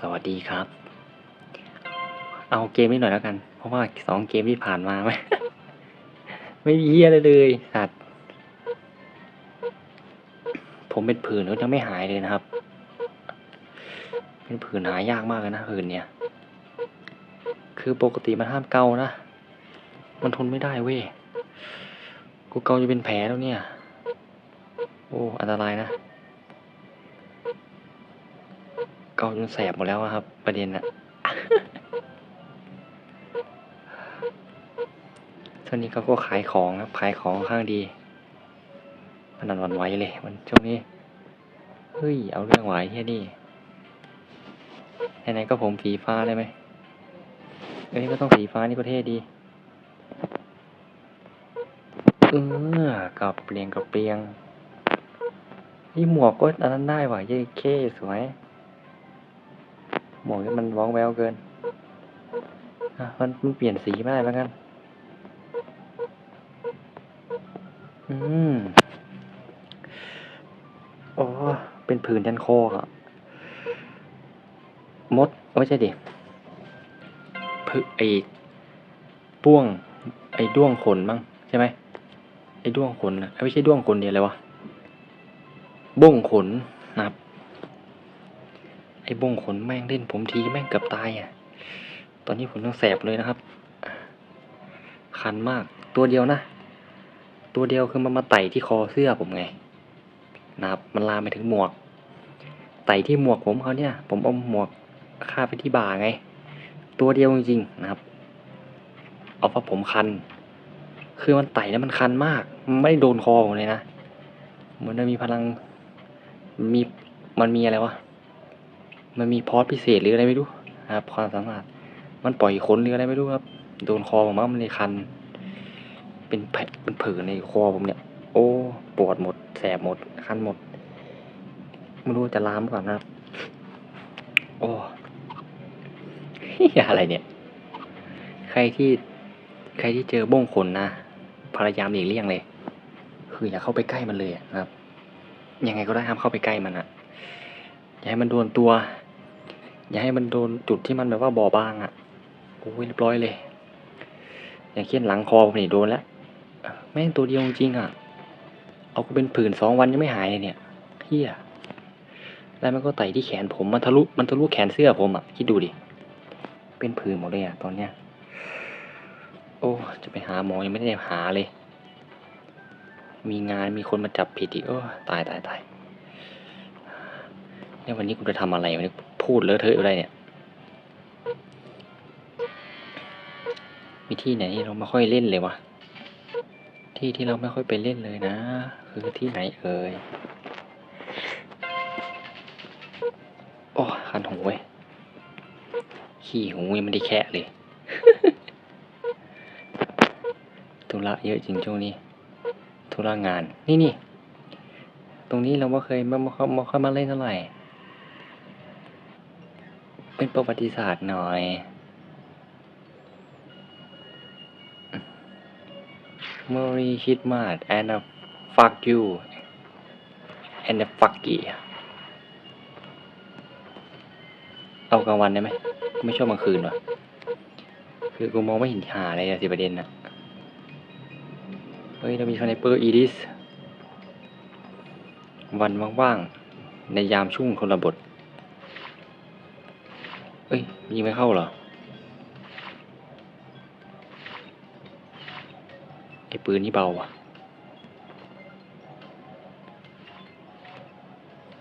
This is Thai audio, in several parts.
สวัสดีครับ เอาเกมนี้หน่อยแล้วกัน เพราะว่าสองเกมที่ผ่านมา ไม่ไม่มีเฮียอะไรเลยสัตว์ผมเป็นผื่นก็ยังไม่หายเลยนะครับ เป็นผื่นหายากมากเลยนะผื่นเนี่ย คือปกติมันห้ามเกานะ มันทนไม่ได้เว้ย กูเกาจะเป็นแผลแล้วเนี่ย โอ้ อันตรายนะ เกาจนแสบหมดแล้วครับ ประเด็นอะช่วงนี้เขาก็ขายของครับ ขายของค่อนข้างดีพนันวันไหวเลย มันช่วงนี้ เฮ้ย เอาเรื่องไหวเฮียนี่ไหนๆก็ผมสีฟ้าได้ไหมเอ้ยก็ต้องสีฟ้านี่ก็เท่ดี เออกับเปลียงกับเปลียงนี่หมวกก็อันนั้นได้ว่ะเย้เคสวย หมวกนี่มันว้องแววเกินอะมันมันเปลี่ยนสีไม่ได้แล้วกัน อืมอ๋อเป็นผื่นยันคออะมดไม่ใช่ดิพืไอป้วง ไอด้วงขนมั้งใช่ไหม ไอด้วงขนนะเอ้ยไม่ใช่ด้วงขนเดียวเลยวะบ้งขนนะครับ ไอ้บงขนแม่งเล่นผมทีแม่งเกือบตายอะ ตอนนี้ผมต้องแสบเลยนะครับ คันมาก ตัวเดียวนะ ตัวเดียวคือมันมาไต่ที่คอเสื้อผมไงนะครับ มันลามไปถึงหมวก ไต่ที่หมวกผมเขาเนี่ย ผมเอาหมวกคาไปที่บ่าไง ตัวเดียวจริงๆนะครับ เอาเพราะผมคัน คือมันไต่แล้วมันคันมาก มันไม่โดนคอผมเลยนะ เหมือนมันมีพลัง มี มันมีอะไรวะ มันมีพอสพิเศษหรืออะไรไม่รู้นะครับความสามารถ มันปล่อยขนหรืออะไรไม่รู้ครับ โดนคอผมว่ามันเลยคัน เป็นแผลเป็นผื่นในคอผมเนี่ย โอ้ปวดหมด แสบหมด คันหมด ไม่รู้จะล้ามก่อนนะครับ โอ้อะไรเนี่ย ใครที่ ใครที่เจอบ้งขนนะพยายามหลีกเลี่ยงเลย คืออย่าเข้าไปใกล้มันเลยนะครับ ยังไงก็ได้ห้ามเข้าไปใกล้มันอะอย่าให้มันโดนตัว อย่าให้มันโดนจุดที่มันแบบว่าบอบางอะโอ้ยเรียบร้อยเลย อย่างเช่นหลังคอผมนี่โดนแล้วแม่งตัวเดียวจริงอะเอาก็เป็นผื่นสองวันยังไม่หายเลยเนี่ยเฮียแล้วมันก็ไต่ที่แขนผมมันทะลุมันทะลุแขนเสื้อผมอะคิดดูดิเป็นผื่นหมดเลยอะตอนเนี้ยโอ้จะไปหาหมอยังไม่ได้หาเลย มีงานมีคนมาจับผิดอีกโอ้ตายตายตายเนี่ยวันนี้กูจะทำอะไรวันนี้ พูดเลอะเทอะอยู่ได้เนี่ยมีที่ไหนเราไม่ค่อยเล่นเลยวะ ที่ที่เราไม่ค่อยไปเล่นเลยนะ คือที่ไหนเอ่ย โอ้คันหูเว้ย ขี้หูยังไม่ได้แคะเลยธุระเยอะจริงช่วงนี้ธุระงาน นี่นี่ ตรงนี้เราไม่เคยไม่ไม่ค่ไม่ค่อยมาเล่นเท่าไหร่ เป็นประวัติศาสตร์หน่อย Merry Christmas and a fuck you and a fuck you เอากลางวันได้ไหมไม่ชอบกลางคืนวะคือกูมองไม่เห็นหาอะไรอะสิประเด็นนะเฮ้ย เรามีสไนเปอร์อีดิส วันว่างๆ ในยามชุ่งคนบท เอ้ยยิงไม่เข้าเหรอไอ้ปืนนี่เบาอะ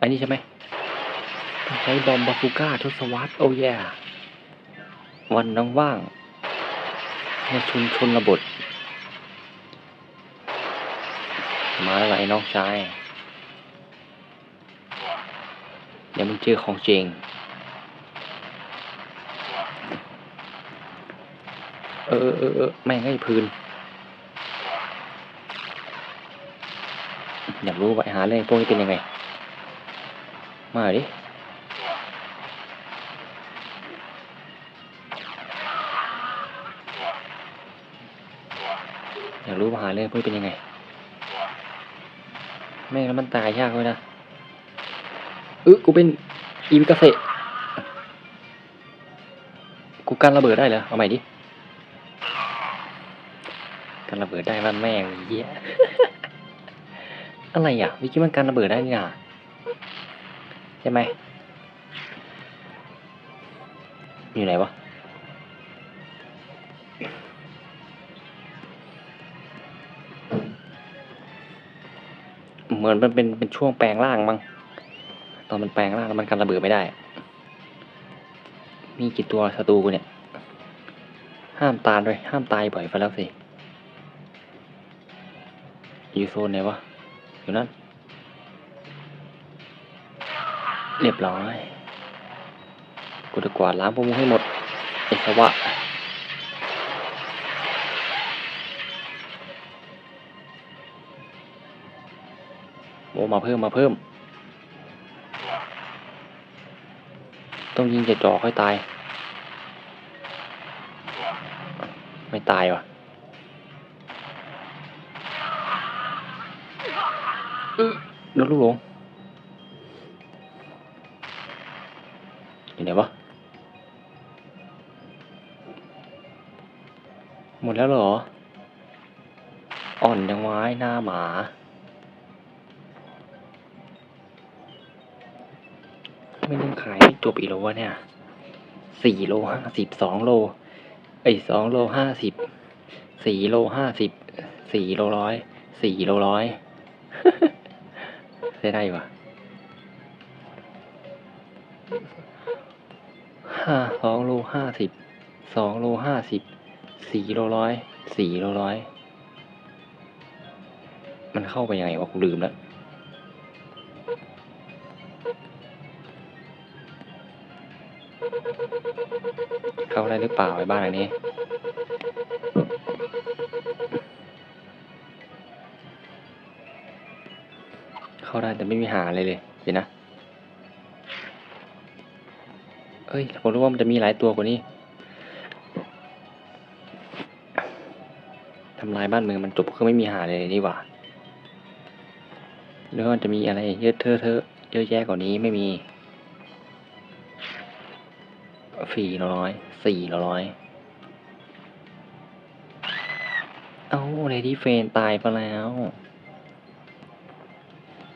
อันนี้ใช่ไหมใช้บอมบาฟูก้าทศวรรษโอ้ยวันว่างๆในชุมชนบทมาแล้วล่ะไอ้น้องชายเดี๋ยวมึงเจอของจริง เออเออเออแม่งไอ้พื้น อยากรู้ว่าไอ้หาเรื่องพวกนี้เป็นยังไง มาดิอยากรู้ว่าหาเรื่องพวกนี้เป็นยังไง แม่งแล้วมันตายยากเลยนะเออกูเป็นอีวิกาเซกันรระเบิดได้เหรอเอาใหม่ดิ เบิดได้บ้านแม่งเหี้ยอะไรอะเมื่อกี้มันกันระเบิดได้นี่นะใช่ไหมอยู่ไหนวะเหมือนมันเป็นเป็นช่วงแปลงร่างมั้งตอนมันแปลงร่างแล้วมันกันระเบิดไม่ได้ มีกี่ตัวศัตรูกูเนี่ย ห้ามตายด้วย ห้ามตายบ่อยไปแล้วสิ อยู่โซนไหนวะ อยู่นั่น เรียบร้อย กูจะกวาดล้างพวกมึงให้หมดไอ้สวะโอมาเพิ่มมาเพิ่ม ต้องยิงจะจ่อค่อยตาย ไม่ตายว่ะ โดนลูกหลงอยู่ไหนวะหมดแล้วเหรอ อ่อนยังไว้หน้าหมา ไม่ต้องขายไม่จบอีกแล้ววะเนี่ยสี่โลห้าสิบสองโลไอ้สองโลห้าสิบสี่โลห้าสิบสี่โลร้อยสี่โลร้อย ใช้ได้อยู่วะห้าสองโลห้าสิบสองโลห้าสิบสี่โลร้อยสี่โลร้อยมันเข้าไปยังไงวะกูลืมแล้วเข้าได้หรือเปล่าไอ้บ้านอันนี้ เข้าได้แต่ไม่มีหาเลยเลยเดี๋ยวนะเอ้ยผมรู้ว่ามันจะมีหลายตัวกว่านี้ทำลายบ้านเมืองมันจบคือไม่มีหาเลยนี่หว่าหรือว่ามันจะมีอะไรเยอะเทอะเทอะเยอะแยะกว่านี้ไม่มีสี่ร้อยสี่ร้อยเอ้าเลดี้เฟนตายไปแล้ว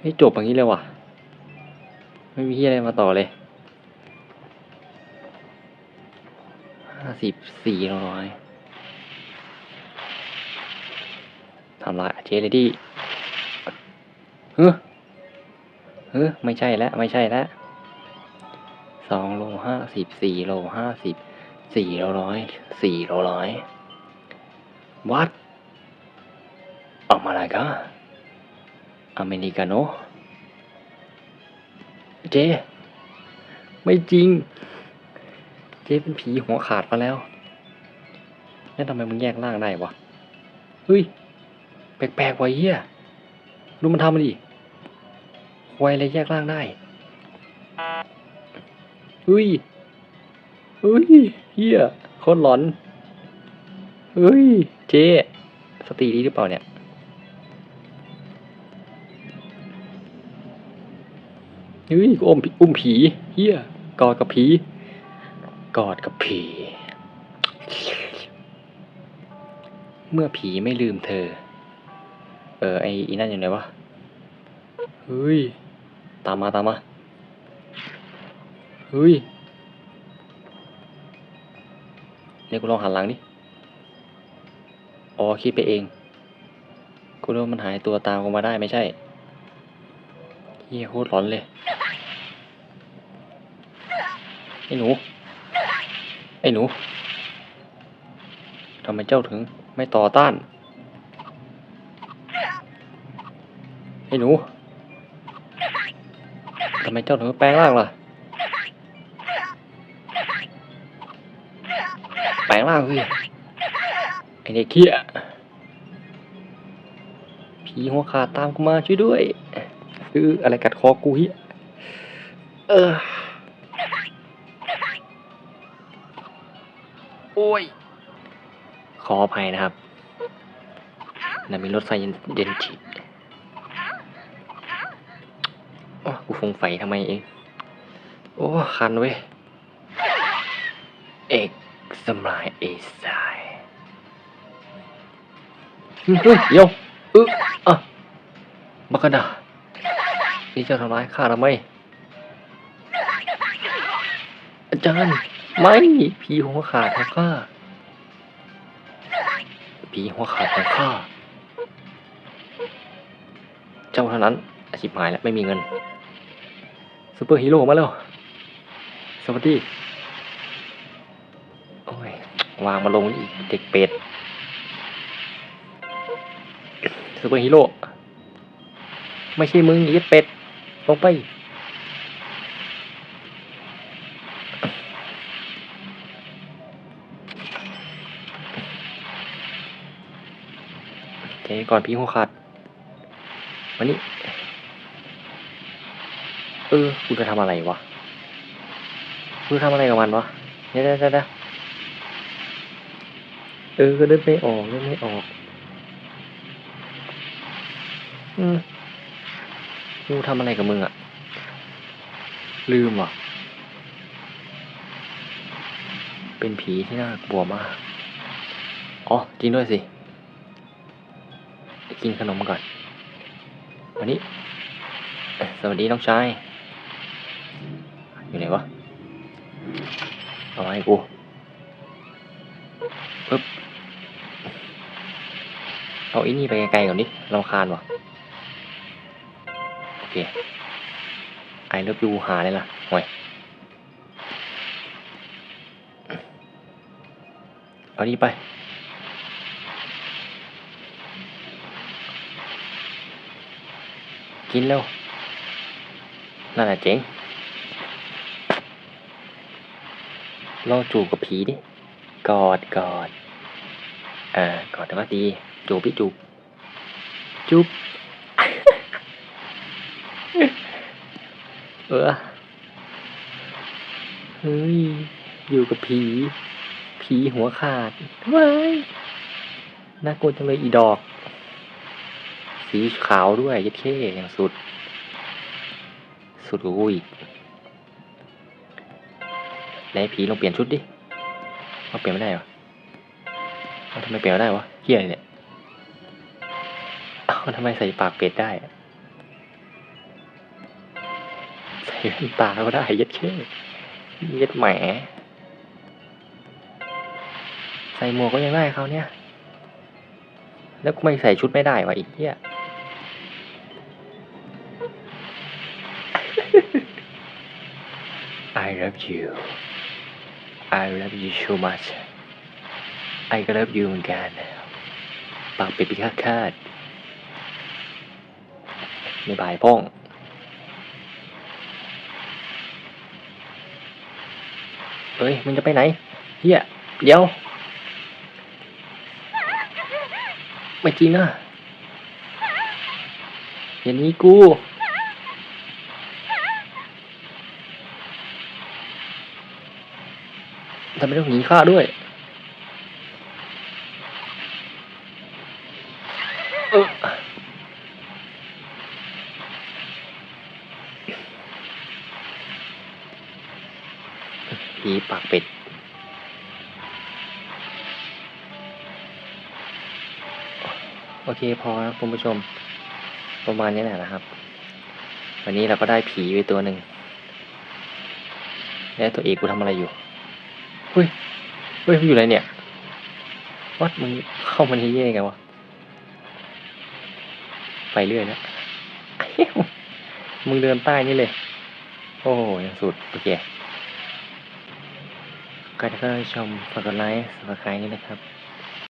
ไม่จบอย่างนี้เลยว่ะ ไม่มีที่อะไรมาต่อเลยห้าสิบสี่ร้อยทำลายเจเลยดี้เฮ้อเฮ้อไม่ใช่แล้ว ไม่ใช่แล้วสองโลห้าสิบสี่โลห้าสิบสี่โลร้อยสี่โลร้อยวัดออกมาอะไรกัน อเมริกาโนเจ ไม่จริง เจเป็นผีหัวขาดมาแล้วแล้วทำไมมึงแยกร่างได้วะ เฮ้ย แปลกๆว่ะเฮียดูมันทำมันดิควายอะไรแยกร่างได้เฮ้ยเฮ้ยเฮียโคตรหลอนเฮ้ย เจ สติดีหรือเปล่าเนี่ย เฮ้ยกูอมอุ้มผีเฮียกอดกับผี กอดกับผี เมื่อผีไม่ลืมเธอ เออไออีนั่นอยู่ไหนวะ เฮ้ย ตามมาตามมา เฮ้ยเนี่ยกูลองหันหลังดิ อ๋อคิดไปเอง กูรู้มันหายตัวตามกูมาได้ไม่ใช่เฮียโคตรร้อนเลย อ้หนู ไอ้หนูทำไมเจ้าถึงไม่ต่อต้าน ไอ้หนูทำไมเจ้าถึงแปลงร่างล่ะ แปลงร่างสิไอ้เด็กเขี้ยผีหัวขาดตามกูมาช่วยด้วย คืออะไรกัดคอกูเฮียเออ ย ขออภัยนะครับน่ามีรถไฟเย็นเย็นฉีดโอ้กูฟงไฟทำไมเอง โอ้ คันเว้ย เอกสมายเอสายเฮ้ยเดี๋ยเอออะบักกะดานี่เจะทำร้ายข้าทำไมอาจารย์ ไม่ผีหัวขาดของข้าผีหัวขาดของข้าเจ้าเท่านั้น อาชีพหายแล้วไม่มีเงินซูเปอร์ฮีโร่มาแล้ว สวัสดี โอ้ย วางมาลงนี่เด็กเป็ดซูเปอร์ฮีโร่ ไม่ใช่มึงไอ้เป็ด ลงไป เจ๊ก่อนพี่หัวขาดมานี่เออกูจะทำอะไรวะกูจะทำอะไรกับมันวะเดี๋ยวเดี๋ยวเดี๋ยวเดี๋ยวเออก็เดินไม่ออกเดินไม่ออก อืมกูทำอะไรกับมึงอะลืมว่ะ เป็นผีที่น่ากลัวมาก อ๋อ จริงด้วยสิ กินขนมก่อน วันนี้ สวัสดีน้องชาย อยู่ไหนวะ เอามาให้กูปึ๊บ เอาอีนี่ไปไกลๆก่อนดิรำคาญวะโอเค ไอเลิฟยูหาเลยล่ะห่วยเอานี่ไป กินแล้วนั่นแหละเจ๋งลองจูบกับผีดิ กอดกอดอ่ากอดแต่ว่าดี จูบพี่จูบ จูบเออเฮ้ย อยู่กับผี ผีหัวขาดว้ายน่ากลัวจังเลยอีดอก สีขาวด้วยยัดเข้อย่างสุด สุดกว่ากูอีกไหนผีลองเปลี่ยนชุดดิเอาเปลี่ยนไม่ได้เหรอเอาทำไมเปลี่ยนไม่ได้วะเฮียเนี่ยเอาทำไมใส่ปากเป็ดได้ใส่แว่นตาก็ได้ยัดเข้ยัดแหมใส่หมวกก็ยังได้เขาเนี่ย แล้วกูไม่ใส่ชุดไม่ได้วะอีกเหี้ย I love you I love you so much I love you เหมือนกันปากเป็ดพิฆาตคาดไม่บายพ้องเฮ้ยมึงจะไปไหนเฮียเดี๋ยวไม่จริงอะอย่างนี้กู ทำไมต้องหนีข้าด้วย เออผีปากเป็ดโอเคพอครับคุณผู้ชม ประมาณนี้แหละนะครับ วันนี้เราก็ได้ผีไปตัวหนึ่งแล้วตัวเอกกูทำอะไรอยู่ เฮ้ย เฮ้ยมันอยู่ไหนเนี่ย วัดมึงเข้ามาที่เย่ไงวะ ไปเรื่อยนะมึงเดินใต้นี่เลย โอ้ยังสุด โอเคใครที่เข้าชมฝากกดไลค์สับสไครต์นี่นะครับ